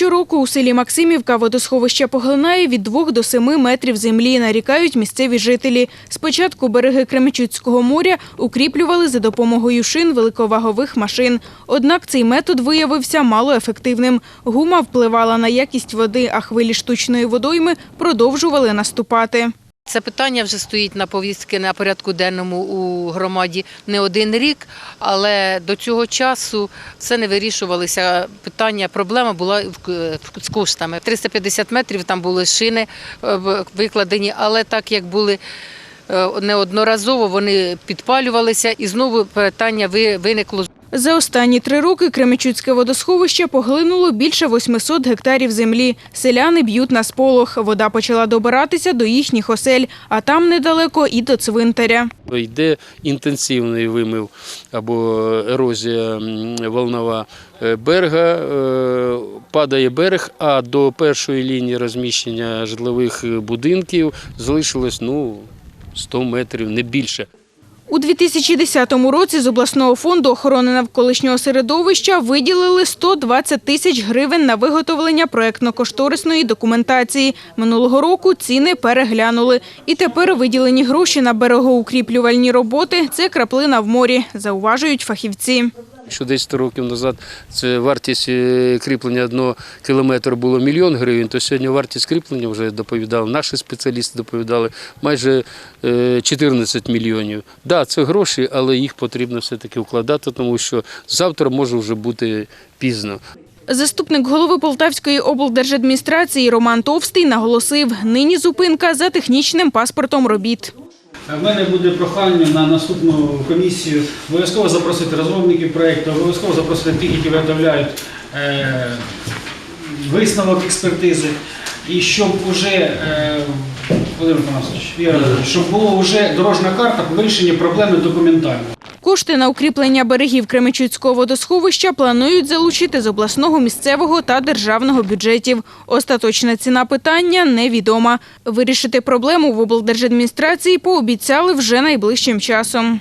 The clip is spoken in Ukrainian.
Щороку у селі Максимівка водосховище поглинає від 2 до 7 метрів землі, нарікають місцеві жителі. Спочатку береги Кремчуцького моря укріплювали за допомогою шин великовагових машин. Однак цей метод виявився малоефективним. Гума впливала на якість води, а хвилі штучної водойми продовжували наступати. Це питання вже стоїть на повістки на порядку денному у громаді не один рік, але до цього часу все не вирішувалися питання. Проблема була з коштами. 350 метрів там були шини е, викладені, але так як були е, неодноразово, вони підпалювалися, і знову питання виникло За останні три роки Кременчуцьке водосховище поглинуло більше 800 гектарів землі. Селяни б'ють на сполох. Вода почала добиратися до їхніх осель, а там недалеко і до цвинтаря. Йде інтенсивний вимив або ерозія волнова е, берега, е, падає берег, а до першої лінії розміщення житлових будинків залишилось ну, 100 метрів, не більше. У 2010 році з обласного фонду охорони навколишнього середовища виділили 120 тисяч гривень на виготовлення проєктно-кошторисної документації. Минулого року ціни переглянули. І тепер виділені гроші на берегоукріплювальні роботи – це краплина в морі, зауважують фахівці. Що 10 років назад це вартість е, кріплення одного кілометра було мільйон гривень, то сьогодні вартість кріплення вже доповідали, наші спеціалісти доповідали, майже е, 14 мільйонів. Так, да, це гроші, але їх потрібно все-таки вкладати, тому що завтра може вже бути пізно. Заступник голови Полтавської облдержадміністрації Роман Товстий наголосив, нині зупинка за технічним паспортом робіт. В мене буде прохання на наступну комісію. Обов'язково запросити розробників проєкту, обов'язково запросити тих, які виготовляють е, висновок експертизи, і щоб уже е, Володимир Панасович, щоб була вже дорожна карта по вирішенню проблеми документально. Кошти на укріплення берегів Кременчуцького водосховища планують залучити з обласного, місцевого та державного бюджетів. Остаточна ціна питання невідома. Вирішити проблему в облдержадміністрації пообіцяли вже найближчим часом.